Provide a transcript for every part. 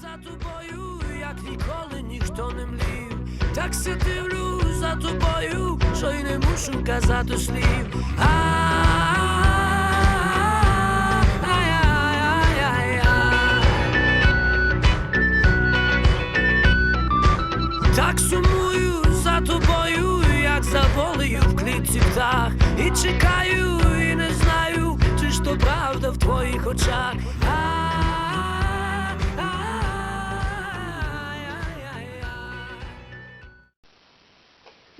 за тобою, як ніколи ніхто не млів. Так се дивлю за тобою, що й не мушу казати слів. Так сумую за тобою, як за волею в клітці птах. І чекаю, і не знаю, чи ж то правда в твоїх очах.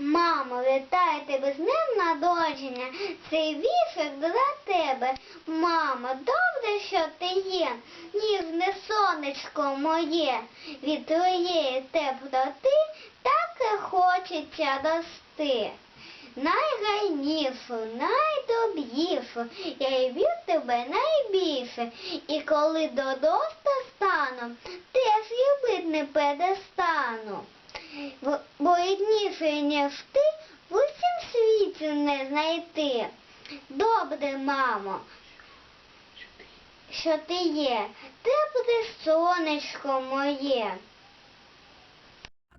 Мамо, вітаю тебе з днем народження. Цей віршик для тебе. Мамо, добре, що ти є, ніжне сонечко моє. Від твоєї теплоти так і хочеться рости. Найрайнішу, найдобрішу, я люблю тебе найбільше. І коли доросла стану, теж любить не перестану. Бо- Бо рідніше, ніж ти, в усім світі не знайти. Добре, мамо, що ти є, тепле сонечко моє.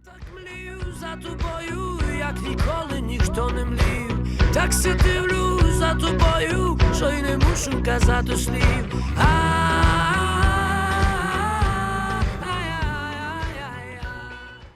Так млію за тобою, як ніколи ніхто не млів. Так се дивлю за тобою, що й не мушу казати слів.